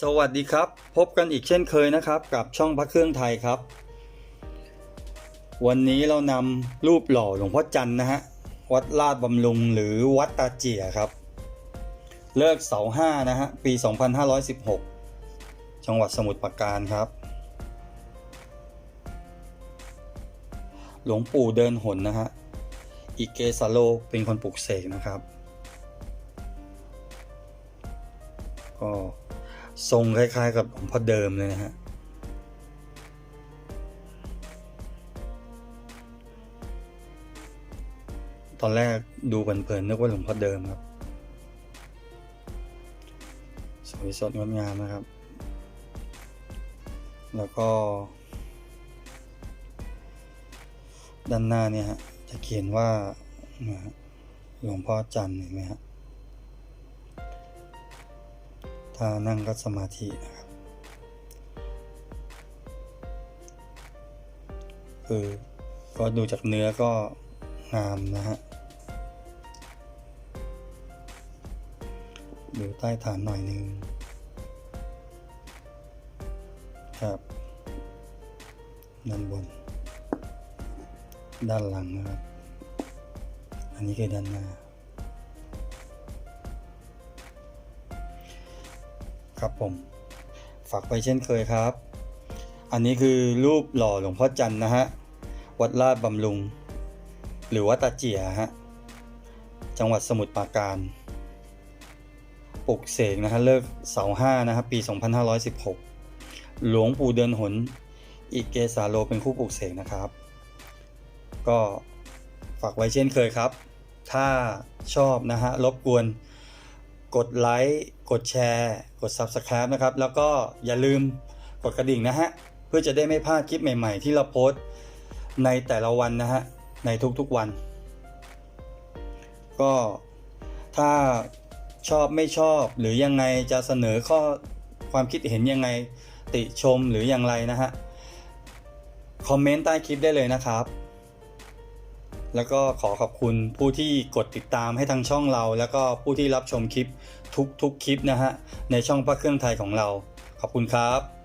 สวัสดีครับ พบกันอีกเช่นเคยนะครับ กับช่องพระเครื่องไทยครับ วันนี้เรานำรูปหล่อหลวงพ่อจันนะฮะวัดลาดบำรุงหรือวัดตาเจียครับ เลิกเสาห้านะฮะปี 2516 จังหวัดสมุทรปราการครับ หลวงปู่เดินหนนะฮะอิเกซาโลเป็นคนปลุกเสกนะครับ ก็ ทรงคล้ายๆกับหลวงพ่อเดิมเลยนะฮะตอนแรกดูเพลินๆนึกว่าหลวงพ่อเดิมครับ สวยสดงดงามนะครับ แล้วก็ ด้านหน้าเนี่ยฮะจะเขียนว่าหลวงพ่อจันทร์เห็นไหมฮะานั่งก็สมาธินะครับ คือก็ดูจากเนื้อก็งามนะฮะดูใต้ฐานหน่อยนึงครับด้านบน ด้านหลังนะครับ อันนี้คือด้านหน้า ครับผม ฝากไปเช่นเคยครับ อันนี้คือรูปหล่อหลวงพ่อจันนะฮะ วัดลาดบำรุง หรือวัดตาเจียฮะ จังหวัดสมุทรปราการปลุกเสกนะฮะเลิกเสาห้านะครับปี 2516 หลวงปู่เดินหน อีกเกสาโลเป็นคู่ปลุกเสกนะครับ ก็ฝากไว้เช่นเคยครับ ถ้าชอบนะฮะรบกวน กดไลค์กดแชร์ กด Subscribe นะครับ แล้วก็อย่าลืมกดกระดิ่งนะฮะ เพื่อจะได้ไม่พลาดคลิปใหม่ๆ ที่เราโพสต์ในแต่ละวันนะฮะ ในทุกๆวัน ก็ถ้าชอบไม่ชอบหรือยังไงจะเสนอข้อความคิดเห็นยังไงติชมหรืออย่างไรนะฮะ คอมเมนต์ใต้คลิปได้เลยนะครับ แล้วก็ขอขอบคุณผู้ที่กดติดตามให้ทางช่องเรา แล้วก็ผู้ที่รับชมคลิปทุกๆคลิปนะฮะในช่องพระเครื่องไทยของเรา ขอบคุณครับ